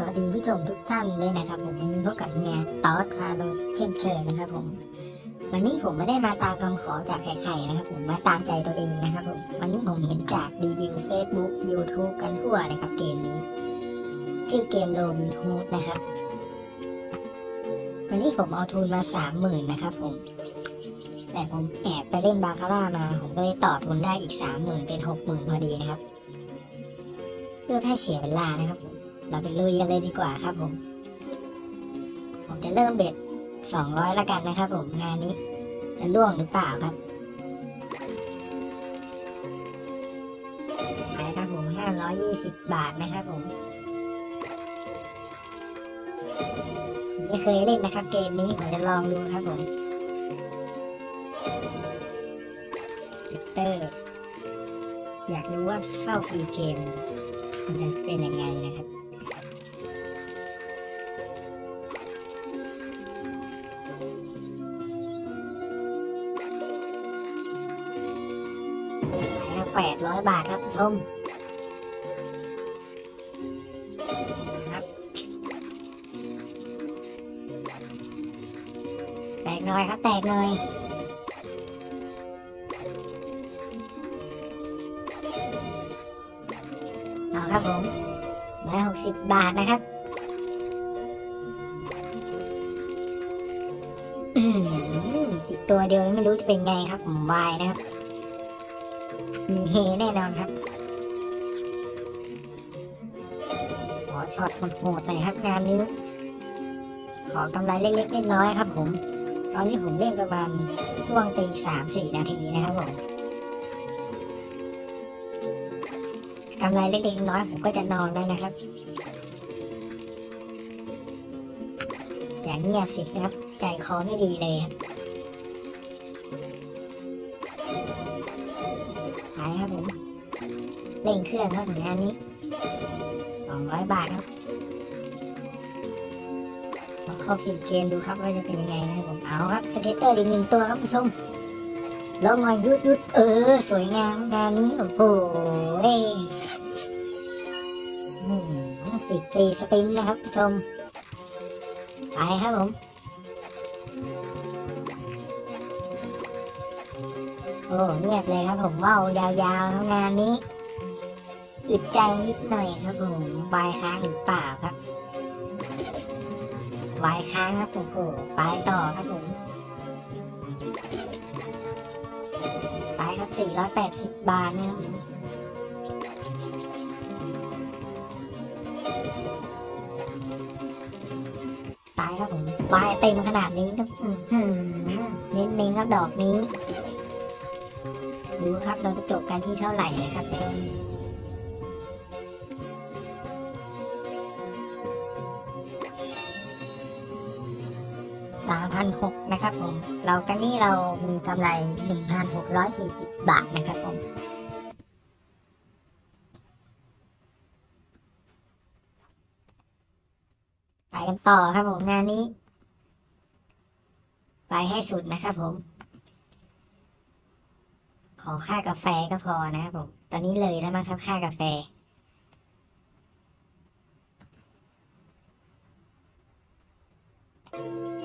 สวัสดีผู้ชมทุกท่านเลยนะครับผมวันนี้พบกับเฮียตอสคาโรเช่นเคยนะครับผมวันนี้ผมไม่ได้มาตามคำขอจากใครๆนะครับผมมาตามใจตัวเองนะครับผมวันนี้ผมเห็นจากรีวิว Facebook YouTube กันทั่วนะครับเกมนี้ ชื่อเกมโรบินฮูดนะครับ วันนี้ผมเอาทุนมาสามหมื่นนะครับผมแต่ผมแอบไปเล่นบาคาร่ามา ผมก็เลยต่อทุนได้อีกสามหมื่นเป็นหกหมื่นพอดีนะครับ เพื่อให้เสียเวลานะครับผ เราไปลุยกันเลยดีกว่าครับผม ผมจะเริ่มเบ็ดสองร้อยละกันนะครับผมงานนี้ จะล่วงหรือเปล่าครับไปครับผมห้าร้อยยี่สิบบาทนะครับผมไม่เคยเล่นนะครับเกมนี้ผมจะลองดูครับผมเตอร์อยากรู้ว่าเข้าฟรีเกมมันจะเป็นยังไงนะครับ แปดร้อยบาทครับผู้ชมครับแตกหน่อยครับแตกหน่อยเอาครับผมร้อยหกสิบบาทนะครับ อืมอีกตัวเดียวไม่รู้จะเป็นไงครับผมวายนะครับ มีเฮแน่นอนครับขอช็อตโหดๆหน่อยครับงานนี้ ขอกำไรเล็กๆน้อยๆครับผม ตอนนี้ผมเล่นประมาณช่วงตีสามสี่นาทีนะครับผมกำไรเล็กๆน้อยผมก็จะนอนแล้วนะครับ อย่างเงียบสิครับ ใจคอไม่ดีเลยครับ เร่งเครื่องครับงานนี้สองร้อยบาทครับลองเข้าสี่เกมดูครับว่าจะเป็นยังไงนะครับผมเอาครับสเก็ตเตอร์อีกหนึ่งตัวครับผู้ชมลองหน่อยยุดยุดเออ สวยงามงานนี้โอ้โหเอ้ยอืมสิบตีสปินนะครับผู้ชมไปครับผมโอ้เงียบเลยครับผมว่าวยาวๆทั้งงานนี้ อึดใจนิดหน่อยครับผมวายค้างหรือเปล่าครับวายค้างครับโอ้โหไปต่อครับผมไปครับ480บาทนะครับไปครับผมวายเต็มขนาดนี้ครับอืมเน้นๆครับดอกนี้ ดูครับเราจะจบกันที่เท่าไหร่นะครับเนี่ย สามพันหกนะครับผม เรากันนี่เรามีกำไรหนึ่งพันหกร้อยสี่สิบบาทนะครับผมไปกันต่อครับผมงานนี้ ไปให้สุดนะครับผม ขอค่ากาแฟก็พอนะครับผม ตอนนี้เลยแล้วมั้งครับค่ากาแฟสเ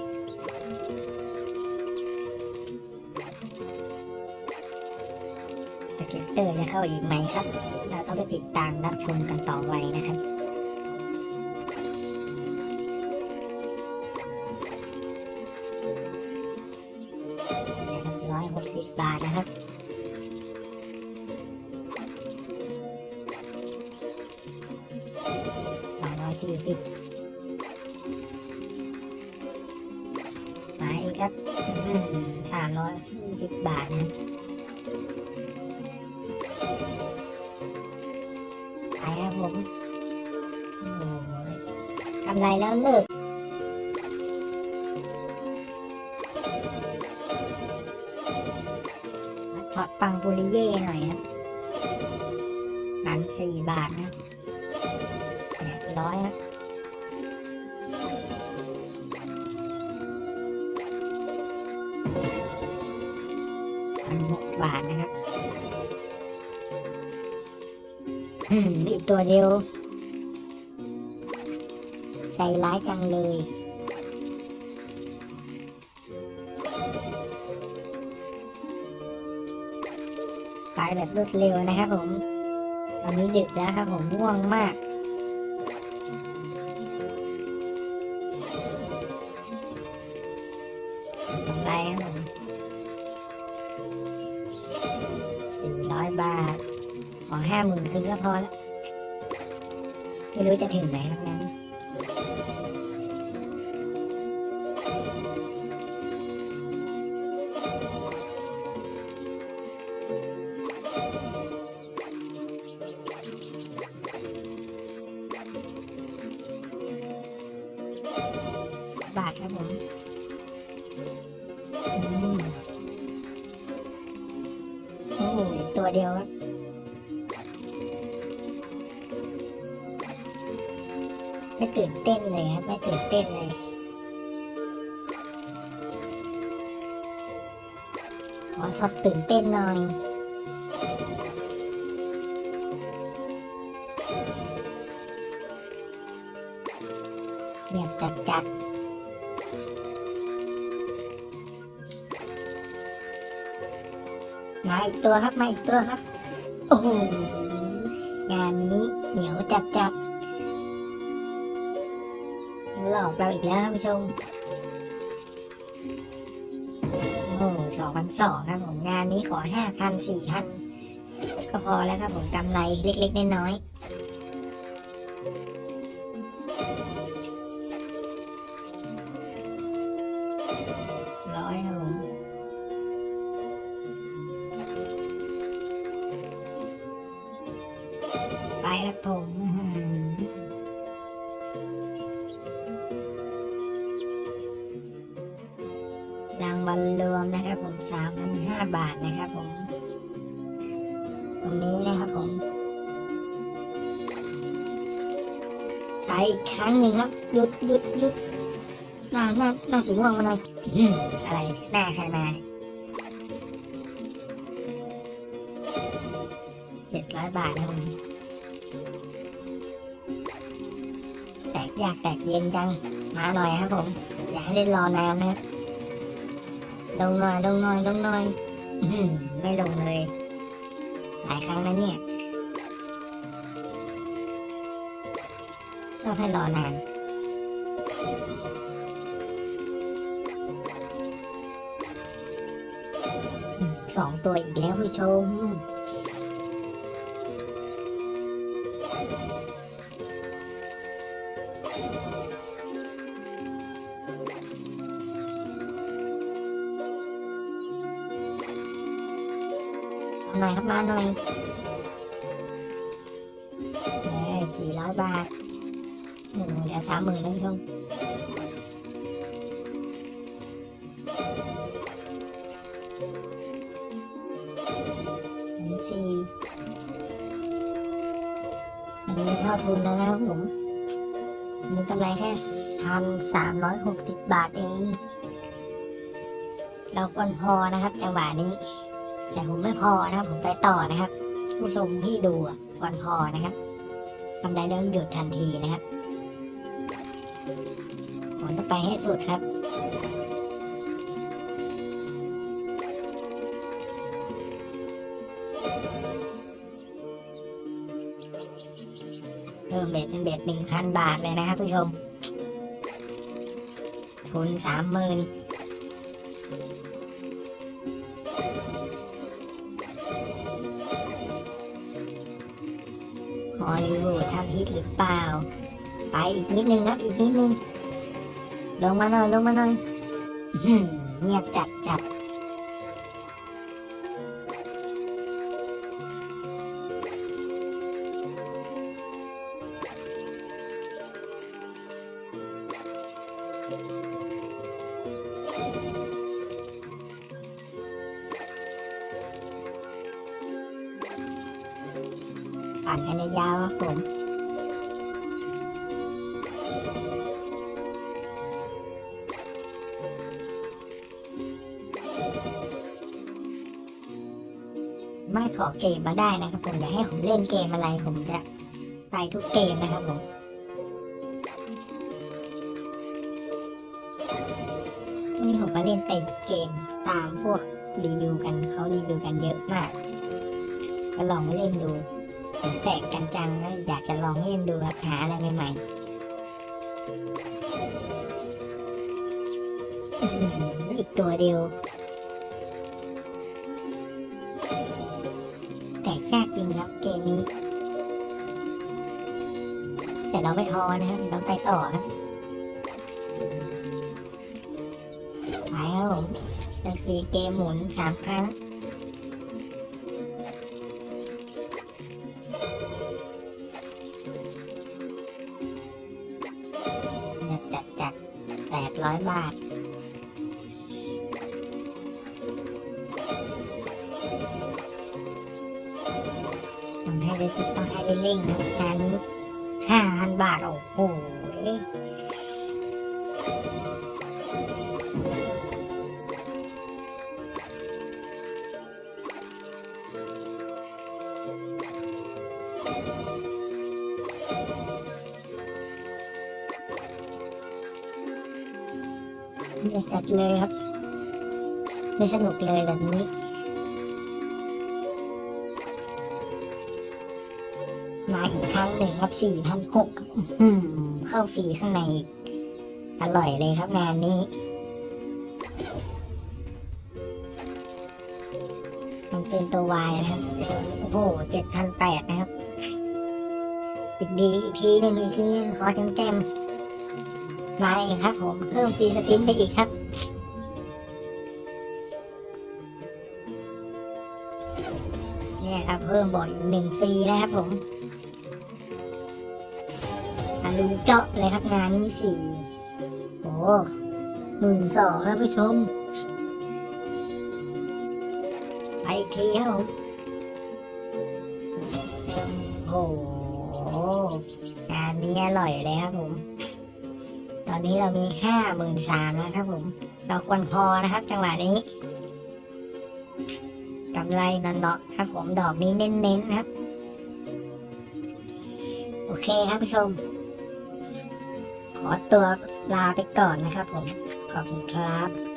ก็ตเตอร์จะเข้าอีกไหมครับ เราต้องไปติดตามรับชมกันต่อไปนะครับร้อยหกสิบบาทนะครับสองร้อยสี่สิบมาอีกครับสามร้อยยี่สิบบาทนะ ครับผมกำไรแล้วเลิกช็อตปังปุริเย่หน่อยครับพันสี่บาทนะแปดร้อยนะ อืมอีกตัวเดียว ใจร้ายจังเลย ไปแบบรวดเร็วนะครับผม ตอนนี้ดึกแล้วครับผมง่วงมาก พอแล้ว ไม่รู้จะถึงไหนครับนั้นบาทครับผมอืมโอ้โหตัวเดียวครับ ไม่ตื่นเต้นเลยครับ ไม่ตื่นเต้นเลยขอชอบตื่นเต้นหน่อยเงียบจัดจัดมาอีกตัวครับ มาอีกตัวครับ โอ้โหงานนี้เหนียวจัดจัด หลอกเราอีกแล้วท่านผู้ชม โอ้สองพันสองครับผมงานนี้ขอห้าพันสี่พันก็พอแล้วครับผมกำไรเล็กๆน้อยๆ 5 บาทนะครับผม ตรงนี้นะครับผมไปอีกครั้งหนึ่งครับหยุดหยุดหยุดหน้าหน้าหน้าสีม่วงมาเลยอะไรหน้าใครมาเจ็ดร้อยบาทนะผมแตกยากแตกเย็นจัง มาหน่อยครับผม อย่าให้เล่นรอนานนะครับ ลงหน่อยลงหน่อยลงหน่อยไม่ลงเลยหลายครั้งแล้วเนี่ยชอบให้รอนานสองตัวอีกแล้วผู้ชม ครับมาหน่อยเอ้ยสี่ร้อยบาทหนึ่งเดี๋ยวสามหมื่นนะผู้ชมอันสี่อันนี้เท่าทุนแล้วนะครับผมอันนี้กำไรแค่พันสามร้อยหกสิบบาทเอง เราควรพอนะครับจังหวะนี้ แต่ผมไม่พอนะครับ ผมไปต่อนะครับ ผู้ชมที่ดูอะก่อนพอนะครับทำได้แล้วหยุดทันทีนะครับผมต้องไปให้สุดครับเพิ่มเบ็ดเป็นเบ็ดหนึ่งพันบาทเลยนะครับผู้ชมทุนสามหมื่น ฮอลลีวูดทำฮิตหรือเปล่า ไปอีกนิดนึงครับอีกนิดนึง ลงมาหน่อยลงมาหน่อยเงียบจัดจัด ปั่นกันยาวๆผมไม่ขอเกมมาได้นะครับผมอย่าให้ผมเล่นเกมอะไรผมจะไปทุกเกมนะครับผมวันนี้ผมก็เล่นแต่เกมตามพวกรีวิวกันเขารีวิวกันเยอะมาก ก็ลองมาเล่นดู ผมแตกกันจังแล้วอยากจะลองเล่นดูครับหาอะไรใหม่ๆอีกตัวเดียว แตกยากจริงครับเกมนี้ แต่เราไม่ท้อนะครับเราไปต่อครับไปครับผมเป็นฟรีเกมหมุนสามครั้ง 800 บาท ส่งให้ได้ติดต้องให้ได้เร่งนะงานนี้ห้าพันบาท โอ้โห จัดเลยครับ ไม่สนุกเลยแบบนี้ มาอีกครั้งหนึ่งครับสี่พันหกเข้าฟรีข้างในอีกอร่อยเลยครับงานนี้ มันเป็นตัววายนะครับ โอ้โหเจ็ดพันแปดนะครับ อีกดีอีกทีหนึ่งอีกทีหนึ่งขอจำแจม ๆมาครับผมเพิ่มฟรีสปินไปอีกครับ เนี่ยครับเพิ่มบอร์ดอีกหนึ่งฟรีนะครับผมอาลุเจาะเลยครับงานนี้สี่โอ้หมื่นสองแล้วผู้ชม ไปอีกทีครับผมโอ้งานนี้อร่อยเลยครับผม อนนี้เรามีห้าหมื่นสามแล้วครับผม เราควรพอนะครับ จังหวะนี้กำไรนอนเนาะครับผมดอกนี้เน้นๆครับ โอเคครับผู้ชม ขอตัวลาไปก่อนนะครับผม ขอบคุณครับ